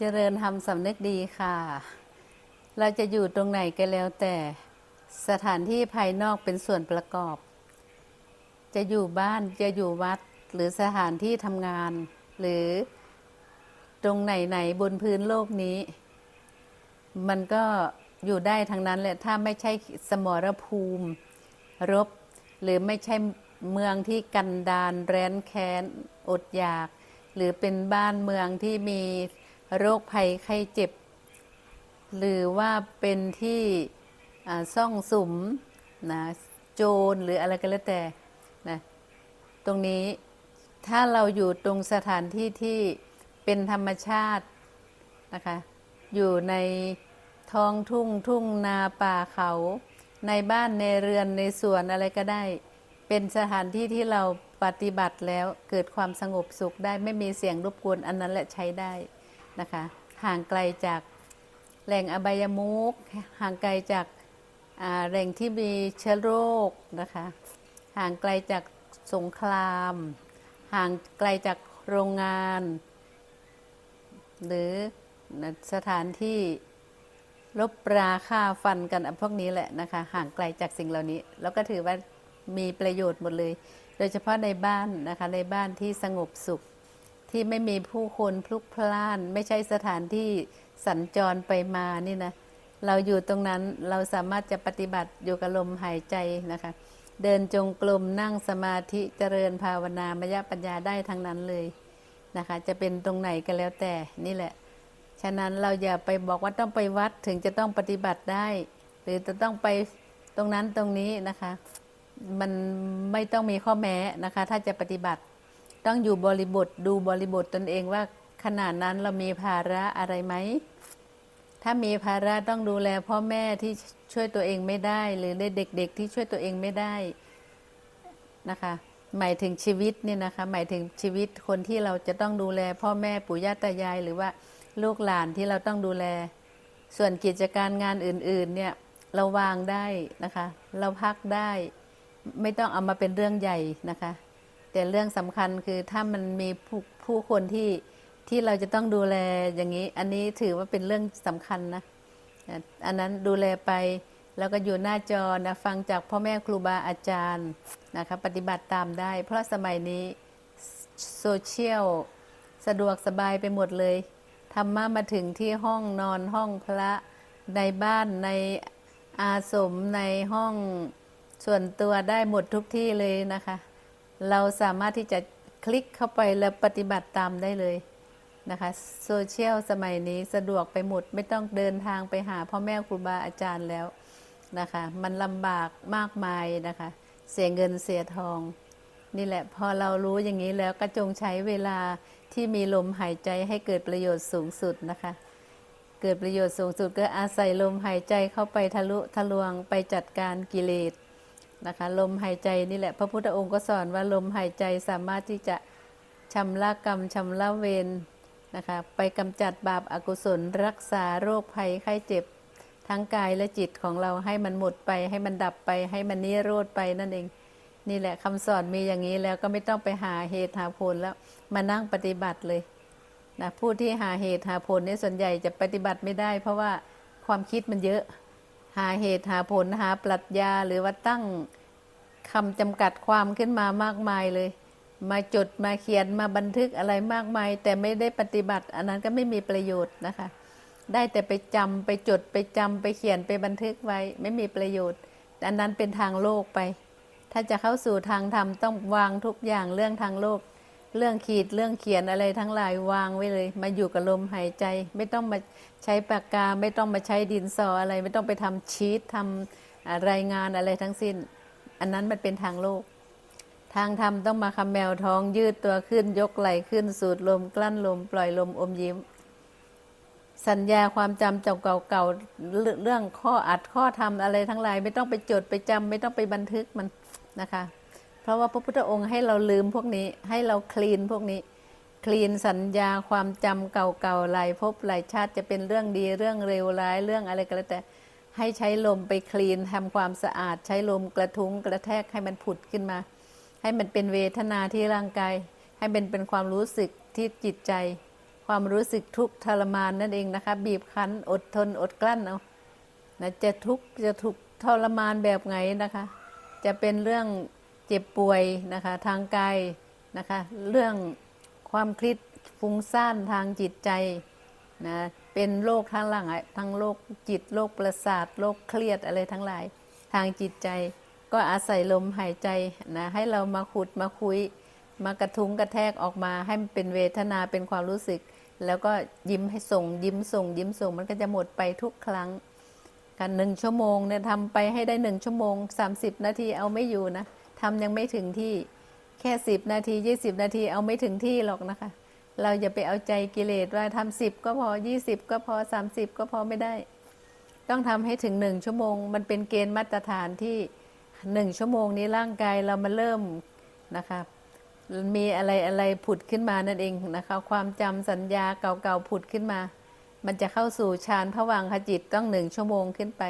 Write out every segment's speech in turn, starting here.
เจริญธรรมสำนึกดีค่ะ เราจะอยู่ตรงไหนก็แล้วแต่สถานที่ภายนอกเป็นส่วนประกอบ จะอยู่บ้านจะอยู่วัดหรือสถานที่ทำงาน หรือตรงไหนๆบนพื้นโลกนี้ มันก็อยู่ได้ทั้งนั้นแหละถ้าไม่ใช่สมรภูมิ รบ หรือไม่ใช่เมืองที่กันดารแร้นแค้น อดอยาก หรือเป็นบ้านเมืองที่มี โรคภัยไข้เจ็บ หรือว่าเป็นที่ซ่องสุมนะโจรหรืออะไรก็แล้วแต่นะตรงนี้ถ้าเราอยู่ตรงสถานที่ที่เป็นธรรมชาตินะคะอยู่ในท้องทุ่งทุ่งนาป่าเขา ในบ้านในเรือนในสวนอะไรก็ได้ เป็นสถานที่ที่เราปฏิบัติแล้วเกิดความสงบสุขได้ไม่มีเสียงรบกวนอันนั้นแหละใช้ได้ นะคะ ห่างไกลจากแหล่งอบายมุขห่างไกลจากแหล่งที่มีเชื้อโรคนะคะ ห่างไกลจากสงคราม ห่างไกลจากโรงงาน หรือสถานที่รบราฆ่าฟันกันพวกนี้แหละนะคะ ห่างไกลจากสิ่งเหล่านี้ แล้วก็ถือว่ามีประโยชน์หมดเลย โดยเฉพาะในบ้านนะคะในบ้านที่สงบสุข ที่ไม่มีผู้คนพลุกพล่าน ไม่ใช่สถานที่สัญจรไปมานี่นะ เราอยู่ตรงนั้นเราสามารถจะปฏิบัติอยู่กับลมหายใจนะคะ เดินจงกรมนั่งสมาธิเจริญภาวนามยปัญญาได้ทั้งนั้นเลยนะคะ จะเป็นตรงไหนก็แล้วแต่นี่แหละ ฉะนั้นเราอย่าไปบอกว่าต้องไปวัดถึงจะต้องปฏิบัติได้ หรือจะต้องไปตรงนั้นตรงนี้นะคะ มันไม่ต้องมีข้อแม้นะคะ ถ้าจะปฏิบัติ ต้องอยู่บริบทดูบริบทตนเองว่าขนาดนั้นเรามีภาระอะไรไหม ถ้ามีภาระต้องดูแลพ่อแม่ที่ช่วยตัวเองไม่ได้ หรือเด็กๆที่ช่วยตัวเองไม่ได้นะคะ หมายถึงชีวิตเนี่ยนะคะ หมายถึงชีวิตคนที่เราจะต้องดูแล พ่อแม่ปู่ย่าตายาย หรือว่าลูกหลานที่เราต้องดูแล ส่วนกิจการงานอื่น ๆ เนี่ยเราวางได้นะคะ เราพักได้ ไม่ต้องเอามาเป็นเรื่องใหญ่นะคะ แต่เรื่องสำคัญคือถ้ามันมีผู้ผู้คนที่ที่เราจะต้องดูแลอย่างนี้ อันนี้ถือว่าเป็นเรื่องสำคัญนะ อันนั้นดูแลไปแล้วก็อยู่หน้าจอนะฟังจากพ่อแม่ครูบาอาจารย์นะคะปฏิบัติตามได้ เพราะสมัยนี้โซเชียลสะดวกสบายไปหมดเลยธรรมะมาถึงที่ห้องนอนห้องพระในบ้านในอาสมในห้องส่วนตัวได้หมดทุกที่เลยนะคะ เราสามารถที่จะคลิกเข้าไปแล้วปฏิบัติตามได้เลยนะคะโซเชียลสมัยนี้สะดวกไปหมดไม่ต้องเดินทางไปหาพ่อแม่ครูบาอาจารย์แล้วนะคะมันลำบากมากมายนะคะเสียเงินเสียทอง นี่แหละพอเรารู้อย่างนี้แล้วก็จงใช้เวลาที่มีลมหายใจให้เกิดประโยชน์สูงสุดนะคะ เกิดประโยชน์สูงสุดก็อาศัยลมหายใจเข้าไปทะลุทะลวงไปจัดการกิเลส นะคะลมหายใจนี่แหละ พระพุทธองค์ก็สอนว่าลมหายใจสามารถที่จะชำระกรรมชำระเวรนะคะไปกำจัดบาปอากุศล รักษาโรคภัยไข้เจ็บ ทั้งกายและจิตของเราให้มันหมดไป ให้มันดับไป ให้มันนิโรธไปนั่นเอง นี่แหละคำสอนมีอย่างนี้แล้วก็ไม่ต้องไปหาเหตุหาผลแล้วมานั่งปฏิบัติเลยนะผู้ที่หาเหตุหาผลเนี่ยส่วนใหญ่จะปฏิบัติไม่ได้ เพราะว่าความคิดมันเยอะ หาเหตุหาผลหาปรัชญาหรือว่าตั้งคำจำกัดความขึ้นมามากมายเลย มาจดมาเขียนมาบันทึกอะไรมากมาย แต่ไม่ได้ปฏิบัติ อันนั้นก็ไม่มีประโยชน์นะคะ ได้แต่ไปจำไปจดไปจำไปเขียนไปบันทึกไว้ ไม่มีประโยชน์ อันนั้นเป็นทางโลกไป ถ้าจะเข้าสู่ทางธรรมต้องวางทุกอย่างเรื่องทางโลก เรื่องขีดเรื่องเขียนอะไรทั้งหลายวางไว้เลย มาอยู่กับลมหายใจ ไม่ต้องมาใช้ปากกา ไม่ต้องมาใช้ดินสออะไร ไม่ต้องไปทำชีตทำรายงานอะไรทั้งสิ้น อันนั้นมันเป็นทางโลก ทางธรรมต้องมาคำแมวท้องยืดตัวขึ้น ยกไหล่ขึ้นสูดลมกลั้นลม ปล่อยลมอมยิ้ม สัญญาความจำจำเก่าๆเรื่องเรื่องข้ออัดข้อทำอะไรทั้งหลาย ไม่ต้องไปจดไปจำไม่ต้องไปบันทึกมันนะคะ เพราะว่าพระพุทธองค์ให้เราลืมพวกนี้ให้เราคลีนพวกนี้ คลีนสัญญาความจำเก่าๆหลายภพหลายชาติจะเป็นเรื่องดีเรื่องเลวร้ายเรื่องอะไรก็แล้วแต่ให้ใช้ลมไปคลีนทำความสะอาด ใช้ลมกระทุ้งกระแทกให้มันผุดขึ้นมา ให้มันเป็นเวทนาที่ร่างกาย ให้มันเป็นความรู้สึกที่จิตใจ ความรู้สึกทุกข์ทรมานนั่นเองนะคะ บีบคั้นอดทนอดกลั้นเอานะจะทุกข์จะทุกข์ทรมานแบบไงนะคะ จะเป็นเรื่อง เจ็บป่วยนะคะทางกายนะคะเรื่องความคิดฟุ้งซ่านทางจิตใจนะเป็นโรคทั้งหลังอะทั้งโรคจิตโรคประสาทโรคเครียดอะไรทั้งหลาย ทางจิตใจก็อาศัยลมหายใจนะให้เรามาขุดมาคุย มากระทุ้งกระแทกออกมา ให้มันเป็นเวทนาเป็นความรู้สึก แล้วก็ยิ้มให้ส่งยิ้มส่ง ยิ้มส่งมันก็จะหมดไปทุกครั้งกันหนึ่งชั่วโมงเนี่ยทำไปให้ได้หนึ่งชั่วโมง 30 นาทีเอาไม่อยู่นะ ทำยังไม่ถึงที่แค่10นาที20นาทีเอาไม่ถึงที่หรอกนะคะ เราอย่าไปเอาใจกิเลสว่าทำสิบก็พอ20ก็พอ30ก็พอไม่ได้ ต้องทำให้ถึงหนึ่งชั่วโมง มันเป็นเกณฑ์มาตรฐานที่หนึ่งชั่วโมงนี้ร่างกายเรามาเริ่มนะคะมีอะไรอะไรผุดขึ้นมานั่นเองนะคะ ความจำสัญญาเก่าๆผุดขึ้นมา มันจะเข้าสู่ฌานผวังขจิตต้องหนึ่งชั่วโมงขึ้นไป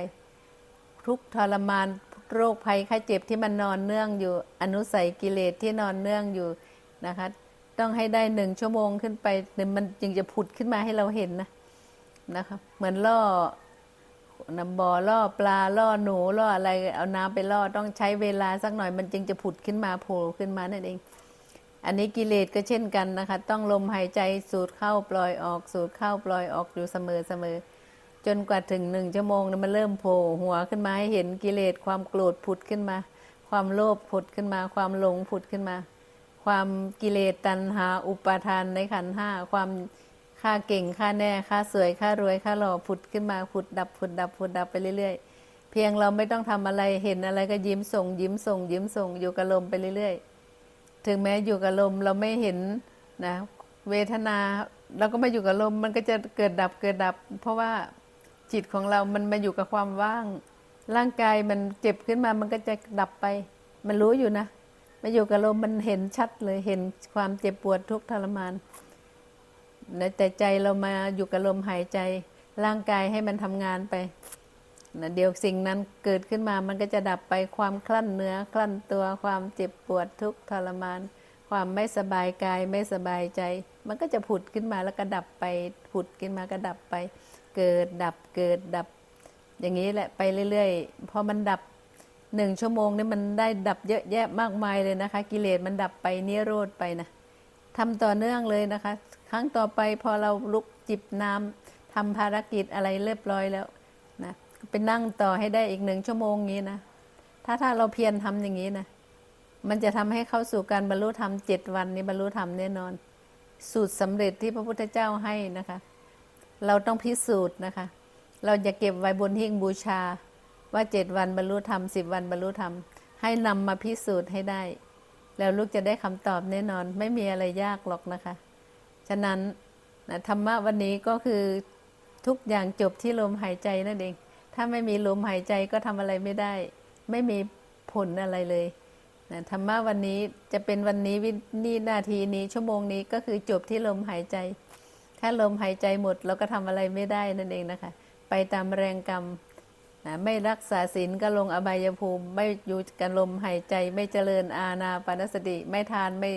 ทุกทรมาน โรคภัยไข้เจ็บที่มันนอนเนื่องอยู่ อนุสัยกิเลสที่นอนเนื่องอยู่นะคะ ต้องให้ได้หนึ่งชั่วโมงขึ้นไปเนี่ยมันจึงจะผุดขึ้นมาให้เราเห็นนะนะคะเหมือนล่อน้ำบ่อล่อปลาล่อหนูล่ออะไรเอาน้ำไปล่อต้องใช้เวลาสักหน่อยมันจึงจะผุดขึ้นมาโผล่ขึ้นมานั่นเอง อันนี้กิเลสก็เช่นกันนะคะ ต้องลมหายใจสูดเข้าปล่อยออกสูดเข้าปล่อยออกอยู่เสมอเสมอ จนกว่าถึงหนึ่งชั่วโมงมันเริ่มโผล่หัวขึ้นมาให้เห็นกิเลสความโกรธผุดขึ้นมา ความโลภผุดขึ้นมา ความหลงผุดขึ้นมา ความกิเลสตัณหาอุปาทานในขันธ์ห้าความค่าเก่งค่าแน่ค่าสวยค่ารวยค่าหล่อผุดขึ้นมาผุดดับผุดดับผุดดับไปเรื่อยๆ เพียงเราไม่ต้องทำอะไรเห็นอะไรก็ยิ้มส่ง ยิ้มส่ง ยิ้มส่งอยู่กับลมไปเรื่อยๆ ถึงแม้อยู่กับลมเราไม่เห็นนะเวทนาเราก็มาอยู่กับลมมันก็จะเกิดดับเกิดดับ เพราะว่า จิตของเรามันมาอยู่กับความว่าง ร่างกายมันเจ็บขึ้นมามันก็จะดับไป มันรู้อยู่นะมาอยู่กับลมมันเห็นชัดเลยเห็นความเจ็บปวดทุกทรมานนะแต่ใจเรามาอยู่กับลมหายใจ ร่างกายให้มันทำงานไปนะเดี๋ยวสิ่งนั้นเกิดขึ้นมามันก็จะดับไปความคลั่นเนื้อคลั่นตัวความเจ็บปวดทุกทรมาน ความไม่สบายกายไม่สบายใจ มันก็จะผุดขึ้นมาแล้วก็ดับไปผุดขึ้นมาก็ดับไป เกิดดับเกิดดับ อย่างนี้แหละไปเรื่อยๆพอมันดับหนึ่งชั่วโมงนี่มันได้ดับเยอะแยะมากมายเลยนะคะ กิเลสมันดับไปนิโรธไปนะทำต่อเนื่องเลยนะคะ ครั้งต่อไปพอเราลุกจิบน้ำทำภารกิจอะไรเรียบร้อยแล้วนะไปนั่งต่อให้ได้อีกหนึ่งชั่วโมงนี้นะ ถ้าถ้าเราเพียรทำอย่างนี้นะ มันจะทำให้เข้าสู่การบรรลุธรรมเจ็ดวันนี้บรรลุธรรมแน่นอน สูตรสำเร็จที่พระพุทธเจ้าให้นะคะ เราต้องพิสูจน์นะคะ เราจะเก็บไว้บนหิ้งบูชา ว่าเจ็ดวันบรรลุธรรมสิบวันบรรลุธรรม ให้นำมาพิสูจน์ให้ได้ แล้วลูกจะได้คำตอบแน่นอน ไม่มีอะไรยากหรอกนะคะ ฉะนั้นนะธรรมะวันนี้ก็คือทุกอย่างจบที่ลมหายใจนั่นเอง ถ้าไม่มีลมหายใจก็ทำอะไรไม่ได้ ไม่มีผลอะไรเลยนะธรรมะวันนี้จะเป็นวันนี้วินี่นาทีนี้ชั่วโมงนี้ก็คือจบที่ลมหายใจ ถ้าลมหายใจหมดเราก็ทำอะไรไม่ได้นั่นเองนะคะ ไปตามแรงกรรมนะไม่รักษาศีลก็ลงอบายภูมิ ไม่อยู่กับลมหายใจ ไม่เจริญอาณาปานสติ ไม่ทานไม่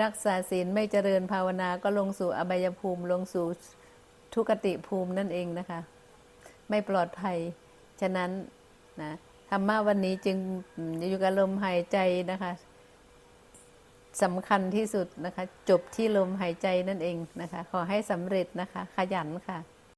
รักษาศีลไม่เจริญภาวนาก็ลงสู่อบายภูมิ ลงสู่ทุกติภูมินั่นเองนะคะ ไม่ปลอดภัย ฉะนั้นนะธรรมะวันนี้จึงอยู่กับลมหายใจนะคะ สำคัญที่สุดนะคะ จบที่ลมหายใจนั่นเองนะคะ ขอให้สำเร็จนะคะ ขยันค่ะ